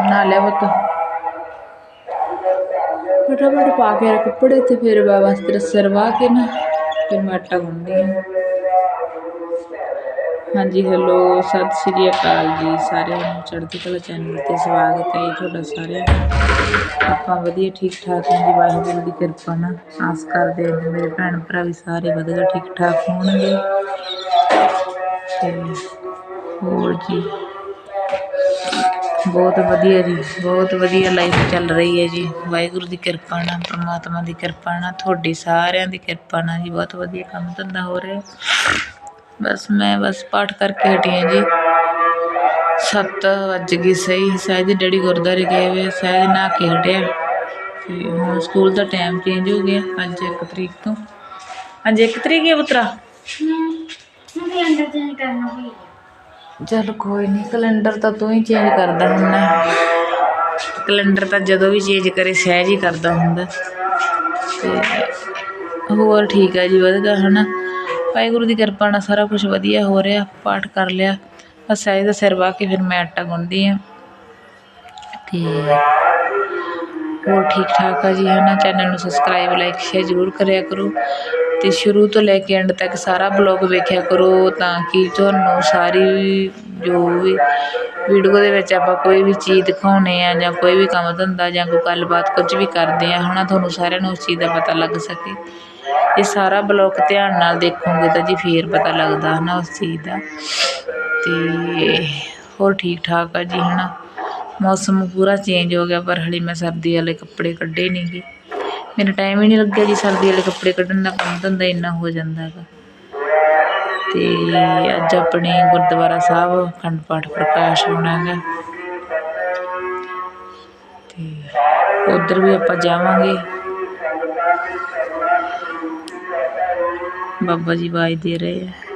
ਬਣਾ ਲਿਆ ਪੁੱਤ। ਫਟਾਫਟ ਪਾ ਕੇ ਕੱਪੜੇ ਤੇ ਫਿਰ ਬਾਬਾ ਵਾਸਤੇ ਸਰਵਾ ਕੇ ਨਾ ਫਿਰ ਮੈਂ ਆਟਾ ਗੁੰਨਦੀ ਹਾਂ। ਹਾਂਜੀ ਹੈਲੋ ਸਤਿ ਸ਼੍ਰੀ ਅਕਾਲ ਜੀ ਸਾਰਿਆਂ ਨੂੰ। ਚੜ੍ਹਦੀ ਕਲਾ ਚੈਨਲ ਤੇ ਸਵਾਗਤ ਹੈ ਜੀ ਤੁਹਾਡਾ ਸਾਰਿਆਂ ਨੂੰ ਆਪਾਂ ਵਧੀਆ ਠੀਕ ਠਾਕ ਹਾਂ ਜੀ, ਵਾਹਿਗੁਰੂ ਦੀ ਕਿਰਪਾ ਨਾਲ। ਆਸ ਕਰਦੇ ਹਾਂ ਮੇਰੇ ਭੈਣ ਭਰਾ ਵੀ ਸਾਰੇ ਵਧੀਆ ਠੀਕ ਠਾਕ ਹੋਣਗੇ। ਤੇ ਹੋਰ ਜੀ ਬਹੁਤ ਵਧੀਆ ਜੀ, ਬਹੁਤ ਵਧੀਆ ਲਾਈਫ ਚੱਲ ਰਹੀ ਹੈ ਜੀ। ਵਾਹਿਗੁਰੂ ਦੀ ਕਿਰਪਾ ਨਾਲ, ਪਰਮਾਤਮਾ ਦੀ ਕਿਰਪਾ ਨਾਲ, ਤੁਹਾਡੀ ਸਾਰਿਆਂ ਦੀ ਕਿਰਪਾ ਨਾਲ ਜੀ, ਬਹੁਤ ਵਧੀਆ ਕੰਮ ਧੰਦਾ ਹੋ ਰਿਹਾ। ਬਸ ਮੈਂ ਬਸ ਪਾਠ ਕਰਕੇ ਹਟੀ ਹਾਂ ਜੀ। ਸੱਤ ਵੱਜ ਗਈ ਸਹੀ ਸਹਿਜ ਡੈਡੀ ਗੁਰਦਾਰੇ ਗਏ ਹੋਏ ਸਹਿਜ ਨਾ ਕੇ ਹਟਿਆ। ਸਕੂਲ ਦਾ ਟਾਈਮ ਚੇਂਜ ਹੋ ਗਿਆ, ਅੱਜ 1 ਤਰੀਕ ਤੋਂ। ਅੱਜ ਇੱਕ ਤਰੀਕ ਹੈ ਪੁੱਤਰਾ? ਹੂੰ ਮੈਂ ਅੰਡਰ ਚੇਂਜ ਕਰਨਾ ਪਈ ਚੱਲ ਕੋਈ ਨਹੀਂ ਕੈਲੰਡਰ ਤਾਂ ਤੂੰ ਹੀ ਚੇਂਜ ਕਰਦਾ ਹੁੰਦਾ। ਕੈਲੰਡਰ ਤਾਂ ਜਦੋਂ ਵੀ ਚੇਂਜ ਕਰੇ, ਸਹਿਜ ਹੀ ਕਰਦਾ ਹੁੰਦਾ। ਤੇ ਹੋਰ ਠੀਕ ਹੈ ਜੀ, ਵਧੀਆ ਨਾ ਵਾਹਿਗੁਰੂ ਦੀ ਕਿਰਪਾ ਨਾਲ ਸਾਰਾ ਕੁਝ ਵਧੀਆ ਹੋ ਰਿਹਾ, ਪਾਠ ਕਰ ਲਿਆ। ਬਸ ਸਹਿਜ ਦਾ ਸਿਰ ਵਾਹ ਕੇ ਫਿਰ ਮੈਂ ਆਟਾ ਗੁੰਨਦੀ ਆ। ਤੇ ਹੋਰ ਠੀਕ ਠਾਕ ਆ ਜੀ ਹੈ ਨਾ ਚੈਨਲ ਨੂੰ ਸਬਸਕ੍ਰਾਈਬ ਲਾਈਕ ਸ਼ੇਅਰ ਜ਼ਰੂਰ ਕਰਿਆ ਕਰੋ। ਅਤੇ ਸ਼ੁਰੂ ਤੋਂ ਲੈ ਕੇ ਐਂਡ ਤੱਕ ਸਾਰਾ ਬਲੋਗ ਵੇਖਿਆ ਕਰੋ ਤਾਂ ਕਿ ਤੁਹਾਨੂੰ ਸਾਰੀ ਜੋ ਵੀ ਵੀਡੀਓ ਦੇ ਵਿੱਚ ਆਪਾਂ ਕੋਈ ਵੀ ਚੀਜ਼ ਦਿਖਾਉਂਦੇ ਆ ਜਾਂ ਕੋਈ ਵੀ ਕੰਮ ਧੰਦਾ ਜਾਂ ਕੋਈ ਗੱਲਬਾਤ ਕੁਝ ਵੀ ਕਰਦੇ ਆ, ਹਨਾ, ਤੁਹਾਨੂੰ ਸਾਰਿਆਂ ਨੂੰ ਉਸ ਚੀਜ਼ ਦਾ ਪਤਾ ਲੱਗ ਸਕੇ। ਇਹ ਸਾਰਾ ਬਲੌਗ ਧਿਆਨ ਨਾਲ ਦੇਖੋਗੇ ਤਾਂ ਜੀ ਫੇਰ ਪਤਾ ਲੱਗਦਾ, ਹਨਾ, ਉਸ ਚੀਜ਼ ਦਾ। ਤੇ ਹੋਰ ਠੀਕ ਠਾਕ ਆ ਜੀ, ਹਨਾ। ਮੌਸਮ ਪੂਰਾ ਚੇਂਜ ਹੋ ਗਿਆ, ਪਰ ਹਲੇ ਮੈਂ ਸਰਦੀ ਵਾਲੇ ਕੱਪੜੇ ਕੱਢੇ ਨਹੀਂ ਗੇ ਮੈਨੂੰ ਟਾਈਮ ਹੀ ਨਹੀਂ ਲੱਗਿਆ ਜੀ, ਸਰਦੀ ਵਾਲੇ ਕੱਪੜੇ ਕੱਢਣ ਦਾ, ਕੰਮ ਧੰਦਾ ਇੰਨਾ ਹੋ ਜਾਂਦਾ ਹੈਗਾ। ਤੇ ਅੱਜ ਆਪਣੇ ਗੁਰਦੁਆਰਾ ਸਾਹਿਬ, ਅਖੰਡ ਪਾਠ ਪ੍ਰਕਾਸ਼ ਹੋਣਾ ਹੈਗਾ। ਤੇ ਉਧਰ ਵੀ ਆਪਾਂ ਜਾਵਾਂਗੇ। ਬਾਬਾ ਜੀ ਆਵਾਜ਼ ਦੇ ਰਹੇ ਆ।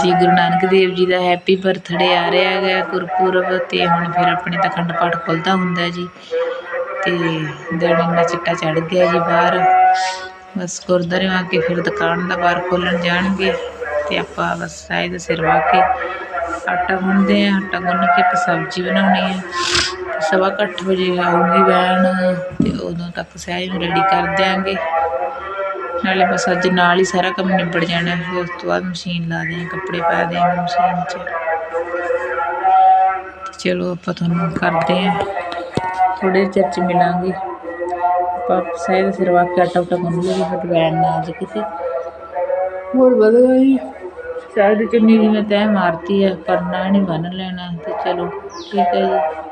ਜੀ, ਗੁਰੂ ਨਾਨਕ ਦੇਵ ਜੀ ਦਾ ਹੈਪੀ ਬਰਥਡੇ ਆ ਰਿਹਾ ਹੈਗਾ, ਗੁਰਪੁਰਬ ਅਤੇ ਹੁਣ ਫਿਰ ਆਪਣੇ ਤਾਂ ਅਖੰਡ ਪਾਠ ਖੁੱਲ੍ਹਦਾ ਹੁੰਦਾ ਜੀ। ਅਤੇ ਦਿਨ ਇੰਨਾ ਚਿੱਟਾ ਚੜ ਗਿਆ ਜੀ ਬਾਹਰ। ਬਸ ਗੁਰਦੁਆਰੇ ਆ ਕੇ ਫਿਰ ਦੁਕਾਨ ਦਾ ਬਾਹਰ ਖੋਲ੍ਹਣ ਜਾਣਗੇ ਅਤੇ ਆਪਾਂ ਬਸ ਸਾਇਦ ਸਿਰ ਵਾਹ ਕੇ ਆਟਾ ਗੁੰਨਦੇ ਆ, ਆਟਾ ਗੁੰਨ ਕੇ ਆਪਾਂ ਸਬਜ਼ੀ ਬਣਾਉਣੀ ਹੈ ਸਵਾ ਕੁ ਅੱਠ ਵਜੇ ਆਊਗੀ ਵੈਨ ਅਤੇ ਉਦੋਂ ਤੱਕ ਸਹਿਜ ਨੂੰ ਰੈਡੀ ਕਰ ਦਿਆਂਗੇ। ਨਾਲੇ ਬਸ ਅੱਜ ਨਾਲ ਹੀ ਸਾਰਾ ਕੰਮ ਨਿਬੜ ਜਾਣਾ ਫਿਰ ਉਸ ਤੋਂ ਬਾਅਦ ਮਸ਼ੀਨ ਲਾ ਦੇ ਕੱਪੜੇ ਪਾ ਦੇ ਮਸ਼ੀਨ 'ਚ। ਚਲੋ ਆਪਾਂ ਤੁਹਾਨੂੰ ਕਰਦੇ ਹਾਂ। ਥੋੜੇ ਚਿਰ 'ਚ ਮਿਲਾਂਗੇ। ਆਪਾਂ ਸਹਿਜ ਸਿਰਵਾ ਕੇ ਆਟਾ ਉਟਾ ਗੁੰਨ ਲਈਏ, ਫਿਰ ਵੈਨ ਨਾ ਜੇ ਕਿਤੇ। ਹੋਰ ਵਧੀਆ ਜੀ। ਸ਼ਾਇਦ ਚੁੰਨੀ ਦੀ ਮੈਂ ਤੈਅ ਮਾਰਤੀ ਹੈ ਕਰਨਾ ਨਹੀਂ ਬੰਨ ਲੈਣਾ। ਤੇ ਚਲੋ, ਠੀਕ ਹੈ ਜੀ।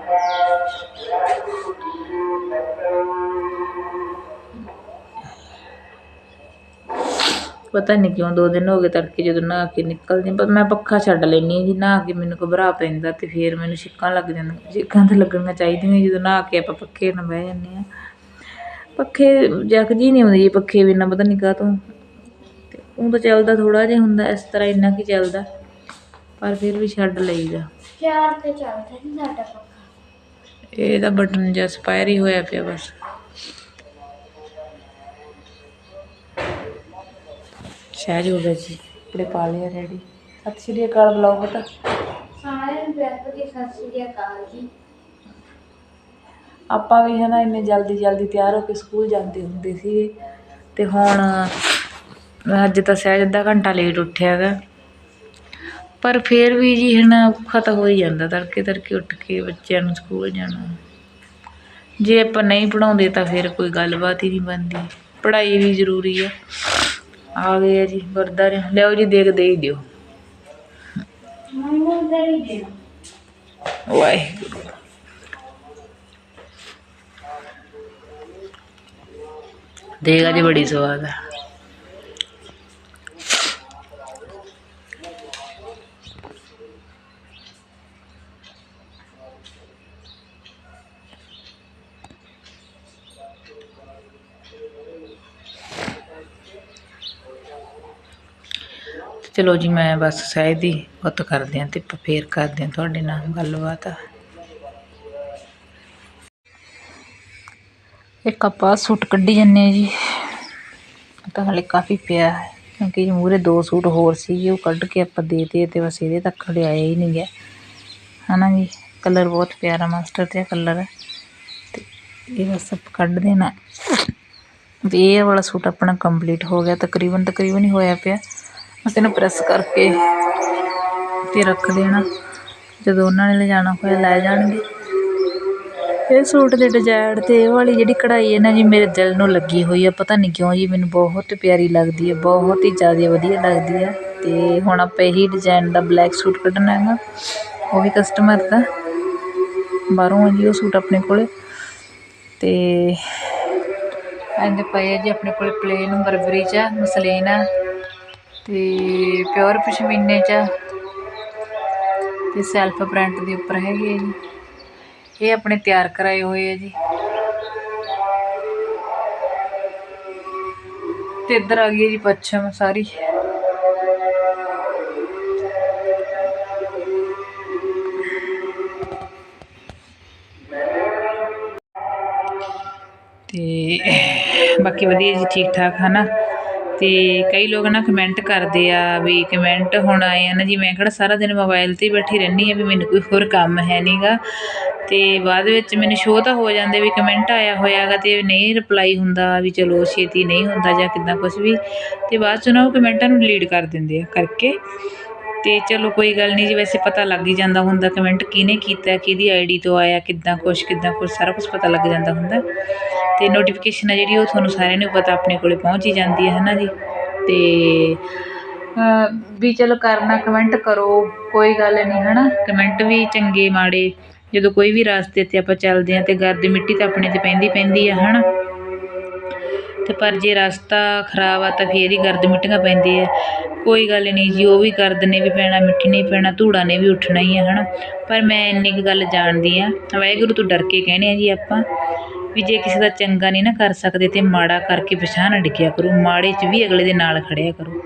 ਪਤਾ ਨਹੀਂ ਕਿਉਂ ਦੋ ਦਿਨ ਹੋ ਗਏ ਤੜਕੇ ਜਦੋਂ ਨਹਾ ਕੇ ਨਿਕਲਦੀ ਪਰ ਮੈਂ ਪੱਖਾ ਛੱਡ ਲੈਂਦੀ ਜੀ ਨਹਾ ਕੇ ਮੈਨੂੰ ਘਬਰਾ ਪੈਂਦਾ ਅਤੇ ਫਿਰ ਮੈਨੂੰ ਛਿੱਕਾਂ ਲੱਗ ਜਾਂਦੀਆਂ। ਛਿੱਕਾਂ ਤਾਂ ਲੱਗਣੀਆਂ ਚਾਹੀਦੀਆਂ ਜਦੋਂ ਨਹਾ ਕੇ ਆਪਾਂ ਪੱਖੇ ਨਾਲ ਬਹਿ ਜਾਂਦੇ ਹਾਂ। ਪੱਖੇ ਜਖ ਜੀ ਨਹੀਂ ਆਉਂਦੀ ਪੱਖੇ ਵੀ ਬਿਨਾਂ ਪਤਾ ਨਹੀਂ ਕਾਹਤੋਂ ਅਤੇ ਊਂ ਤਾਂ ਚੱਲਦਾ ਥੋੜ੍ਹਾ ਜਿਹਾ ਹੁੰਦਾ ਇਸ ਤਰ੍ਹਾਂ ਇੰਨਾ ਕੀ ਚੱਲਦਾ ਪਰ ਫਿਰ ਵੀ ਛੱਡ ਲਈਦਾ। ਚਾਰ ਤੇ ਚੱਲਦਾ ਜੀ ਸਾਡਾ ਪੱਖਾ। ਇਹ ਬਟਨ ਜਿਹਾ ਸਪਾਇਰ ਹੀ ਹੋਇਆ ਪਿਆ ਬਸ। ਸਹਿਜ ਹੋ ਗਿਆ ਜੀ। ਕੱਪੜੇ ਪਾ ਲਿਆ ਰੈਡੀ ਸਤਿ ਸ਼੍ਰੀ ਅਕਾਲ ਬੁਲਾਓ ਬੇਟਾ। ਸਾਰਿਆਂ ਨੂੰ ਆਪਾਂ ਵੀ ਹਨਾ ਇੰਨੇ ਜਲਦੀ ਜਲਦੀ ਤਿਆਰ ਹੋ ਕੇ ਸਕੂਲ ਜਾਂਦੇ ਹੁੰਦੇ ਸੀ ਤੇ ਹੁਣ ਅੱਜ ਤਾਂ ਸਹਿਜ ਅੱਧਾ ਘੰਟਾ ਲੇਟ ਉੱਠਿਆਗਾ ਪਰ ਫੇਰ ਵੀ ਜੀ ਹਨਾ ਔਖਾ ਤਾਂ ਹੋ ਹੀ ਜਾਂਦਾ ਤੜਕੇ ਤੜਕੇ ਉੱਠ ਕੇ ਬੱਚਿਆਂ ਨੂੰ ਸਕੂਲ ਜਾਣਾ। ਜੇ ਆਪਾਂ ਨਹੀਂ ਪੜਾਉਂਦੇ ਤਾਂ ਫਿਰ ਕੋਈ ਗੱਲਬਾਤ ਹੀ ਨਹੀਂ ਬਣਦੀ। ਪੜ੍ਹਾਈ ਵੀ ਜ਼ਰੂਰੀ ਆ। ਆ ਗਏ ਜੀ ਵਰਦਾ ਗੁਰਦਾਰੇ। ਲਿਓ ਜੀ ਦੇਖਦੇ ਹੀ ਦਿਓ। ਵਾਹਿਗੁਰੂ। ਦੇਗਾ ਜੀ ਬੜੀ ਸਵਾਦ ਆ। ਚਲੋ ਜੀ, ਮੈਂ ਬਸ ਸਹਿਜ ਦੀ ਗੁੱਤ ਕਰਦੇ ਹਾਂ ਤੇ ਫੇਰ ਕਰਦੇ ਹਾਂ ਤੁਹਾਡੇ ਨਾਲ ਗੱਲਬਾਤ। ਇੱਕ ਆਪਾਂ ਸੂਟ ਕੱਢੀ ਜੰਨੇ ਜੀ। ਤਾਂ ਹਲੇ ਕਾਫੀ ਪਿਆ ਹੈ, ਕਿਉਂਕਿ ਜੀ ਮੂਰੇ ਦੋ ਸੂਟ ਹੋਰ ਸੀ ਉਹ ਕੱਢ ਕੇ ਆਪਾਂ ਦੇ ਤੇ ਤੇ ਬਸ ਇਹਦੇ ਤੱਕ ਲਿਆਇਆ ਹੀ ਨਹੀਂ ਗਿਆ। ਹਨਾ ਜੀ, ਕਲਰ ਬਹੁਤ ਪਿਆਰਾ ਮਾਸਟਰ ਤੇ ਕਲਰ। ਹੈ ਤੇ ਇਹ ਬਸ ਆਪਾਂ ਕੱਢ ਦੇਣਾ। ਵੀ ਇਹ ਵਾਲਾ ਸੂਟ ਆਪਣਾ ਕੰਪਲੀਟ ਹੋ ਗਿਆ ਤਕਰੀਬਨ ਤਕਰੀਬਨ ਹੀ ਹੋਇਆ ਪਿਆ। ਬਸ ਇਹਨੂੰ ਪ੍ਰੈਸ ਕਰਕੇ ਤੇ ਰੱਖ ਦੇਣਾ। ਜਦੋਂ ਉਹਨਾਂ ਨੇ ਲਿਜਾਣਾ ਹੋਇਆ ਲੈ ਜਾਣਗੇ। ਇਹ ਸੂਟ ਦੇ ਡਿਜ਼ਾਈਨ ਤੇ ਇਹ ਵਾਲੀ ਜਿਹੜੀ ਕਢਾਈ ਹੈ ਨਾ ਜੀ ਮੇਰੇ ਦਿਲ ਨੂੰ ਲੱਗੀ ਹੋਈ ਆ। ਪਤਾ ਨਹੀਂ ਕਿਉਂ ਜੀ ਮੈਨੂੰ ਬਹੁਤ ਪਿਆਰੀ ਲੱਗਦੀ ਹੈ ਬਹੁਤ ਹੀ ਜ਼ਿਆਦਾ ਵਧੀਆ ਲੱਗਦੀ ਹੈ ਤੇ ਹੁਣ ਆਪਾਂ ਇਹੀ ਡਿਜ਼ਾਈਨ ਦਾ ਬਲੈਕ ਸੂਟ ਕੱਢਣਾ ਹੈਗਾ। ਉਹ ਵੀ ਕਸਟਮਰ ਦਾ। ਬਾਹਰੋਂ ਆ ਜੀ ਉਹ ਸੂਟ ਆਪਣੇ ਕੋਲੇ। ਤੇ ਇੰਜ ਪਏ ਆ ਜੀ ਆਪਣੇ ਕੋਲ ਪਲੇਨ ਬਰਬਰੀ ਚ ਆ, ਮਸਲੀਨ ਆ। ਤੇ ਪਿਓਰ ਪਸ਼ਮੀਨੇ ਚ ਆ ਤੇ ਸੈਲਫ ਪ੍ਰਿੰਟ ਦੇ ਉੱਪਰ ਹੈਗੇ ਆ ਜੀ। ਇਹ ਆਪਣੇ ਤਿਆਰ ਕਰਾਏ ਹੋਏ ਆ ਜੀ। ਤੇ ਇੱਧਰ ਆ ਗਈ ਹੈ ਜੀ ਪੱਛਮ ਸਾਰੀ। ਤੇ ਬਾਕੀ ਵਧੀਆ ਜੀ ਠੀਕ ਠਾਕ ਹਨਾ? ਤੇ ਕਈ ਲੋਕ ਨਾ ਕਮੈਂਟ ਕਰਦੇ ਆ ਵੀ ਕਮੈਂਟ ਹੁਣ ਆਏ ਆ ਨਾ, ਜੀ ਮੈਂ ਕਿਹੜਾ ਸਾਰਾ ਦਿਨ ਮੋਬਾਈਲ ਤੇ ਬੈਠੀ ਰਹਿੰਦੀ ਆ ਵੀ ਮੈਨੂੰ ਕੋਈ ਹੋਰ ਕੰਮ ਹੈ ਨਹੀਂਗਾ ਤੇ ਬਾਅਦ ਵਿੱਚ ਮੈਨੂੰ ਸ਼ੋਅ ਤਾਂ ਹੋ ਜਾਂਦੇ ਵੀ ਕਮੈਂਟ ਆਇਆ ਹੋਇਆਗਾ ਤੇ ਨਹੀਂ ਰਿਪਲਾਈ ਹੁੰਦਾ ਵੀ ਚਲੋ ਛੇਤੀ ਨਹੀਂ ਹੁੰਦਾ ਜਾਂ ਕਿੱਦਾਂ ਕੁਝ ਵੀ। ਤੇ ਬਾਅਦ ਚ ਨਾ ਉਹ ਕਮੈਂਟਾਂ ਨੂੰ ਡਿਲੀਟ ਕਰ ਦਿੰਦੇ ਆ ਕਰਕੇ। ਤੇ ਚਲੋ ਕੋਈ ਗੱਲ ਨਹੀਂ ਜੀ, ਵੈਸੇ ਪਤਾ ਲੱਗ ਹੀ ਜਾਂਦਾ ਹੁੰਦਾ ਕਮੈਂਟ ਕਿਹਨੇ ਕੀਤਾ, ਕਿਹਦੀ ਆਈਡੀ ਤੋਂ ਆਇਆ, ਕਿੱਦਾਂ ਕੁਛ ਕਿੱਦਾਂ ਕੁਛ, ਸਾਰਾ ਕੁਝ ਪਤਾ ਲੱਗ ਜਾਂਦਾ ਹੁੰਦਾ। ਅਤੇ ਨੋਟੀਫਿਕੇਸ਼ਨ ਆ ਜਿਹੜੀ ਉਹ ਤੁਹਾਨੂੰ ਸਾਰਿਆਂ ਨੂੰ ਪਤਾ ਆਪਣੇ ਕੋਲ ਪਹੁੰਚ ਹੀ ਜਾਂਦੀ ਹੈ ਨਾ ਜੀ? ਅਤੇ ਵੀ ਚਲੋ ਕਰਨਾ ਕਮੈਂਟ ਕਰੋ, ਕੋਈ ਗੱਲ ਨਹੀਂ ਹੈ ਨਾ ਕਮੈਂਟ ਵੀ ਚੰਗੇ ਮਾੜੇ, ਜਦੋਂ ਕੋਈ ਵੀ ਰਸਤੇ ਤੇ ਆਪਾਂ ਚੱਲਦੇ ਆ ਤੇ ਗਰਦ ਮਿੱਟੀ ਤਾਂ ਆਪਣੇ ਤੇ ਪੈਂਦੀ ਪੈਂਦੀ ਆ ਹੈ ਨਾ ਤੇ ਪਰ ਜੇ ਰਸਤਾ ਖਰਾਬ ਆ ਤਾਂ ਫੇਰ ਹੀ ਗਰਦ ਮਿੱਟੀਆਂ ਪੈਂਦੀ ਹੈ ਕੋਈ ਗੱਲ ਨਹੀਂ ਜੀ, ਉਹ ਵੀ ਗਰਦ ਨੇ ਵੀ ਪੈਣਾ, ਮਿੱਟੀ ਨੇ ਵੀ ਪੈਣਾ, ਧੂੜਾ ਨੇ ਵੀ ਉੱਠਣਾ ਹੀ ਹੈ ਹਨਾ? ਪਰ ਮੈਂ ਇੰਨੀ ਕੁ ਗੱਲ ਜਾਣਦੀ ਆ। ਵਾਹਿਗੁਰੂ ਤੋਂ ਡਰ ਕੇ ਕਹਿੰਦੇ ਆ ਜੀ ਆਪਾਂ। ਵੀ ਜੇ ਕਿਸੇ ਦਾ ਚੰਗਾ ਨਹੀਂ ਨਾ ਕਰ ਸਕਦੇ ਤੇ ਮਾੜਾ ਕਰਕੇ ਪਛਾਣ ਨਾ ਡਿੱਗਿਆ ਕਰੋ, ਮਾੜੇ 'ਚ ਵੀ ਅਗਲੇ ਦੇ ਨਾਲ ਖੜਿਆ ਕਰੋ।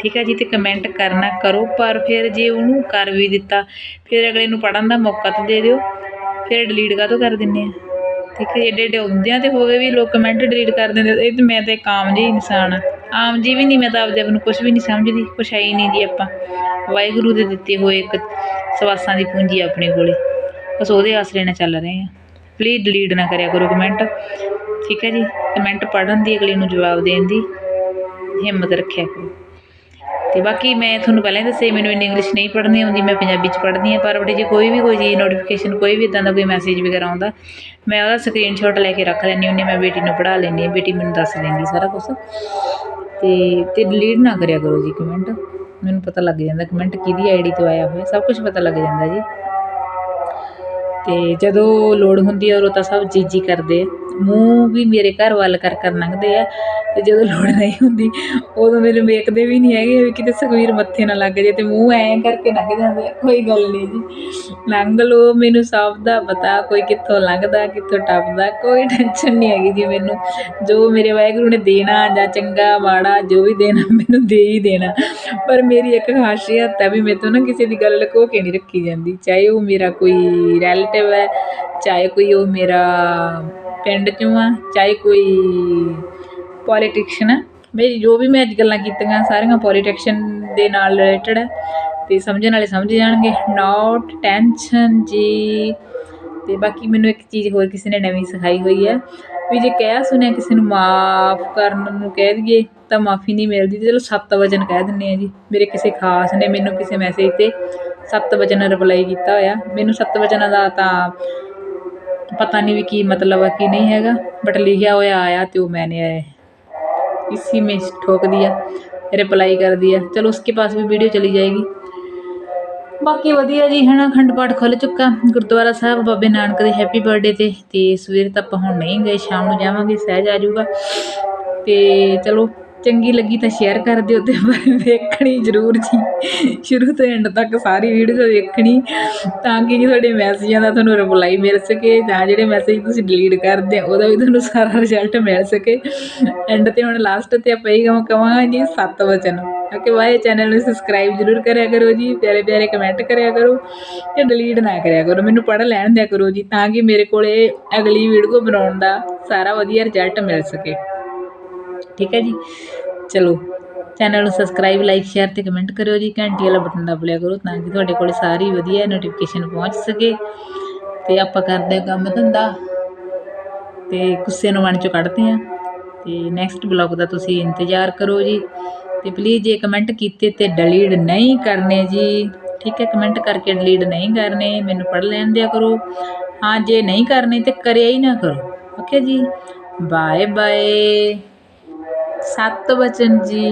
ਠੀਕ ਹੈ ਜੀ, ਤੇ ਕਮੈਂਟ ਕਰਨਾ ਕਰੋ, ਪਰ ਫਿਰ ਜੇ ਉਹਨੂੰ ਕਰ ਵੀ ਦਿੱਤਾ, ਫਿਰ ਅਗਲੇ ਨੂੰ ਪੜਨ ਦਾ ਮੌਕਾ ਤਾਂ ਦੇ ਦਿਓ, ਫਿਰ ਡਿਲੀਟ ਕਾਹਤੋਂ ਕਰ ਦਿੰਦੇ ਆ? ਠੀਕ ਹੈ ਏਡੇ ਏਡੇ ਹੁੰਦਿਆਂ ਤੇ ਹੋ ਗਏ ਵੀ ਲੋਕ ਕਮੈਂਟ ਡਿਲੀਟ ਕਰ ਦਿੰਦੇ ਇਹ ਤੇ ਮੈਂ ਤਾਂ ਇੱਕ ਆਮ ਜਿਹੀ ਇਨਸਾਨ ਆ। ਆਮ ਜੀ ਵੀ ਨਹੀਂ, ਮੈਂ ਤਾਂ ਆਪਦੇ ਆਪ ਨੂੰ ਕੁਝ ਵੀ ਨਹੀਂ ਸਮਝਦੀ, ਕੁਛ ਹੈ ਹੀ ਨਹੀਂ ਜੀ ਆਪਾਂ। ਵਾਹਿਗੁਰੂ ਦੇ ਦਿੱਤੇ ਹੋਏ ਇੱਕ ਸਵਾਸਾਂ ਦੀ ਪੂੰਜੀ ਆਪਣੇ ਕੋਲੇ, ਬਸ ਉਹਦੇ ਆਸਰੇ ਨਾਲ ਚੱਲ ਰਹੇ ਆ। ਪਲੀਜ਼ ਡਿਲੀਟ ਨਾ ਕਰਿਆ ਕਰੋ ਕਮੈਂਟ ਠੀਕ ਹੈ ਜੀ? ਕਮੈਂਟ ਪੜਨ ਦੀ, ਅਗਲੇ ਨੂੰ ਜਵਾਬ ਦੇਣ ਦੀ ਹਿੰਮਤ ਰੱਖਿਆ ਕਰੋ। ਤੇ ਬਾਕੀ ਮੈਂ ਤੁਹਾਨੂੰ ਪਹਿਲਾਂ ਹੀ ਦੱਸਿਆ, ਮੈਨੂੰ ਇੰਨੀ ਇੰਗਲਿਸ਼ ਨਹੀਂ ਪੜ੍ਹਨੀ ਆਉਂਦੀ, ਮੈਂ ਪੰਜਾਬੀ ਚ ਪੜ੍ਹਦੀ ਹਾਂ, ਪਰ ਬੜੇ ਜੇ ਕੋਈ ਵੀ ਕੋਈ ਚੀਜ਼ ਨੋਟੀਫਿਕੇਸ਼ਨ ਕੋਈ ਵੀ ਇਦਾਂ ਦਾ ਕੋਈ ਮੈਸੇਜ ਵਗੈਰਾ ਆਉਂਦਾ, ਮੈਂ ਉਹਦਾ ਸਕਰੀਨਸ਼ਾਟ ਲੈ ਕੇ ਰੱਖ ਲੈਂਦੀ ਹੁੰਦੀ ਮੈਂ ਬੇਟੀ ਨੂੰ ਪੜ੍ਹਾ ਲੈਂਦੀ ਹਾਂ, ਬੇਟੀ ਮੈਨੂੰ ਦੱਸ ਦਿੰਦੀ ਸਾਰਾ ਕੁਝ ਤੇ ਤੇ ਡਿਲੀਟ ਨਾ ਕਰਿਆ ਕਰੋ ਜੀ ਕਮੈਂਟ ਮੈਨੂੰ ਪਤਾ ਲੱਗ ਜਾਂਦਾ ਕਮੈਂਟ ਕਿਹਦੀ ਆਈਡੀ ਤੋਂ ਆਇਆ ਹੋਇਆ, ਸਭ ਕੁਝ ਪਤਾ ਲੱਗ ਜਾਂਦਾ ਜੀ। ਤੇ ਜਦੋਂ ਲੋੜ ਹੁੰਦੀ ਹੈ ਉਦੋਂ ਤਾਂ ਸਭ ਜੀਜੀ ਕਰਦੇ ਮੂੰਹ ਵੀ ਮੇਰੇ ਘਰ ਵੱਲ ਕਰ ਕਰ ਲੰਘਦੇ ਆ ਤੇ ਜਦੋਂ ਲੋੜ ਨਹੀਂ ਹੁੰਦੀ, ਉਦੋਂ ਮੈਨੂੰ ਵੇਖਦੇ ਵੀ ਨਹੀਂ ਹੈਗੇ ਵੀ ਕਿਤੇ ਸੁਖਵੀਰ ਮੱਥੇ ਨਾ ਲੱਗ ਜੇ ਤੇ ਮੂੰਹ ਐਂ ਕਰਕੇ ਲੰਘ ਜਾਂਦੇ ਆ। ਕੋਈ ਗੱਲ ਨਹੀਂ ਜੀ। ਲੰਘ ਲੋ ਮੈਨੂੰ ਸਭ ਦਾ ਪਤਾ, ਕੋਈ ਕਿੱਥੋਂ ਲੰਘਦਾ, ਕਿੱਥੋਂ ਟੱਪਦਾ, ਕੋਈ ਟੈਨਸ਼ਨ ਨਹੀਂ ਹੈਗੀ ਜੀ ਮੈਨੂੰ। ਜੋ ਮੇਰੇ ਵਾਹਿਗੁਰੂ ਨੇ ਦੇਣਾ ਜਾਂ ਚੰਗਾ, ਮਾੜਾ, ਜੋ ਵੀ ਦੇਣਾ, ਮੈਨੂੰ ਦੇ ਹੀ ਦੇਣਾ। ਪਰ ਮੇਰੀ ਇੱਕ ਖਾਸੀਅਤ ਹੈ ਵੀ ਮੇਰੇ ਤੋਂ ਨਾ ਕਿਸੇ ਦੀ ਗੱਲ ਲੁਕੋ ਕੇ ਨਹੀਂ ਰੱਖੀ ਜਾਂਦੀ। ਚਾਹੇ ਉਹ ਮੇਰਾ ਕੋਈ ਰੈਲ ਰਿਲੇਟਿਵ ਹੈ, ਚਾਹੇ ਕੋਈ ਉਹ ਮੇਰਾ ਪਿੰਡ ਚੋਂ ਆ, ਚਾਹੇ ਕੋਈ ਪੋਲੀਟਿਕਸ਼ਨ ਆ। ਮੇਰੀ ਜੋ ਵੀ ਮੈਂ ਅੱਜ ਗੱਲਾਂ ਕੀਤੀਆਂ, ਸਾਰੀਆਂ ਪੋਲੀਟਿਕਸ਼ਨ ਦੇ ਨਾਲ ਰਿਲੇਟਡ ਹੈ ਅਤੇ ਸਮਝਣ ਵਾਲੇ ਸਮਝ ਜਾਣਗੇ। ਨੋਟ ਟੈਨਸ਼ਨ ਜੀ। ਅਤੇ ਬਾਕੀ ਮੈਨੂੰ ਇੱਕ ਚੀਜ਼ ਹੋਰ ਕਿਸੇ ਨੇ ਨਵੀਂ ਸਿਖਾਈ ਹੋਈ ਹੈ ਵੀ ਜੇ ਕਹਿ ਸੁਣਿਆ ਕਿਸੇ ਨੂੰ ਮਾਫ ਕਰਨ ਨੂੰ ਕਹਿ ਦਈਏ, ਤਾਂ ਮਾਫੀ ਨਹੀਂ ਮਿਲਦੀ। ਤੇ ਚਲੋ ਸੱਤ ਵਚਨ ਕਹਿ ਦਿੰਨੇ ਆ ਜੀ। ਮੇਰੇ ਕਿਸੇ ਖਾਸ ਨੇ ਮੈਨੂੰ ਕਿਸੇ ਮੈਸੇਜ ਤੇ ਸੱਤ ਵਚਨ ਰਿਪਲਾਈ ਕੀਤਾ ਹੋਇਆ ਮੈਨੂੰ ਸੱਤ ਵਚਨਾਂ ਦਾ ਤਾਂ ਪਤਾ ਨਹੀਂ ਵੀ ਕੀ ਮਤਲਬ ਆ ਕੀ ਨਹੀਂ ਹੈਗਾ ਬਟ ਲਿਖਿਆ ਹੋਇਆ ਆਇਆ ਤੇ ਉਹ ਮੈਨੇ इसी में ठोक दिया ਰਿਪਲਾਈ ਕਰ ਦਿਆ ਚਲੋ ਉਸਕੇ ਪਾਸ ਵੀ ਵੀਡੀਓ ਚਲੀ ਜਾਏਗੀ ਬਾਕੀ ਵਧੀਆ ਜੀ ਹਨਾ ਅਖੰਡ ਪਾਠ ਖੁੱਲ ਚੁੱਕਾ ਗੁਰਦੁਆਰਾ ਸਾਹਿਬ ਬਾਬੇ ਨਾਨਕ ਦੇ ਹੈਪੀ ਬਰਥਡੇ ਤੇ ਤੇ ਸਵੇਰ ਤਾਂ ਆਪਾਂ ਹੁਣ ਨਹੀਂ ਗਏ ਸ਼ਾਮ ਨੂੰ ਜਾਵਾਂਗੇ ਸਹਿਜ ਆ ਜਾਊਗਾ ਤੇ ਚਲੋ ਚੰਗੀ ਲੱਗੀ ਤਾਂ ਸ਼ੇਅਰ ਕਰ ਦਿਓ ਤੇ ਵੇਖਣੀ ਜ਼ਰੂਰ ਜੀ। ਸ਼ੁਰੂ ਤੋਂ ਐਂਡ ਤੱਕ ਸਾਰੀ ਵੀਡੀਓ ਵੇਖਣੀ ਤਾਂ ਕਿ ਜੀ ਤੁਹਾਡੇ ਮੈਸੇਜਾਂ ਦਾ ਤੁਹਾਨੂੰ ਰਿਪਲਾਈ ਮਿਲ ਸਕੇ ਜਾਂ ਜਿਹੜੇ ਮੈਸੇਜ ਤੁਸੀਂ ਡਿਲੀਟ ਕਰਦੇ ਆ, ਉਹਦਾ ਵੀ ਤੁਹਾਨੂੰ ਸਾਰਾ ਰਿਜ਼ਲਟ ਮਿਲ ਸਕੇ। ਐਂਡ ਤੇ ਹੁਣ ਲਾਸਟ ਤੇ ਆਪਾਂ ਇਹ ਕਹਾਂ ਕਵਾਂਗਾ ਜੀ, ਸੱਤ ਵਚਨ। ਓਕੇ ਬਾਏ ਚੈਨਲ ਨੂੰ ਸਬਸਕ੍ਰਾਈਬ ਜ਼ਰੂਰ ਕਰਿਆ ਕਰੋ ਜੀ, ਪਿਆਰੇ ਪਿਆਰੇ ਕਮੈਂਟ ਕਰਿਆ ਕਰੋ ਤੇ ਡਿਲੀਟ ਨਾ ਕਰਿਆ ਕਰੋ। ਮੈਨੂੰ ਪੜ੍ਹ ਲੈਣ ਦਿਆ ਕਰੋ ਜੀ ਤਾਂ ਕਿ ਮੇਰੇ ਕੋਲੇ ਅਗਲੀ ਵੀਡੀਓ ਬਣਾਉਣ ਦਾ ਸਾਰਾ ਵਧੀਆ ਰਿਜ਼ਲਟ ਮਿਲ ਸਕੇ। ਠੀਕ ਹੈ ਜੀ? ਚਲੋ ਚੈਨਲ ਨੂੰ ਸਬਸਕ੍ਰਾਈਬ ਲਾਈਕ ਸ਼ੇਅਰ ਤੇ ਕਮੈਂਟ ਕਰਿਓ ਜੀ। ਘੰਟੀ ਵਾਲਾ ਬਟਨ ਦਬ ਲਿਆ ਕਰੋ ਤਾਂ ਕਿ ਤੁਹਾਡੇ ਕੋਲ ਸਾਰੀ ਵਧੀਆ ਨੋਟੀਫਿਕੇਸ਼ਨ ਪਹੁੰਚ ਸਕੇ। ਤੇ ਆਪਾਂ ਕਰਦੇ ਹਾਂ ਕੰਮ ਧੰਦਾ। ਤੇ ਗੁੱਸੇ ਨੂੰ ਮਨ ਚੋਂ ਕੱਢਦੇ ਆ ਤੇ ਨੈਕਸਟ ਬਲੌਗ ਦਾ ਤੁਸੀਂ ਇੰਤਜ਼ਾਰ ਕਰੋ ਜੀ। ਤੇ ਪਲੀਜ਼ ਜੇ ਕਮੈਂਟ ਕੀਤੇ ਤੇ ਡਿਲੀਟ ਨਹੀਂ ਕਰਨੇ ਜੀ। ਠੀਕ ਹੈ ਕਮੈਂਟ ਕਰਕੇ ਡਿਲੀਟ ਨਹੀਂ ਕਰਨੇ। ਮੈਨੂੰ ਪੜ੍ਹ ਲੈਣ ਦਿਆ ਕਰੋ। ਹਾਂ, ਜੇ ਨਹੀਂ ਕਰਨੇ ਤੇ ਕਰਿਆ ਹੀ ਨਾ ਕਰੋ। ਓਕੇ ਜੀ? ਬਾਏ ਬਾਏ ਸੱਤ ਵਚਨ ਜੀ।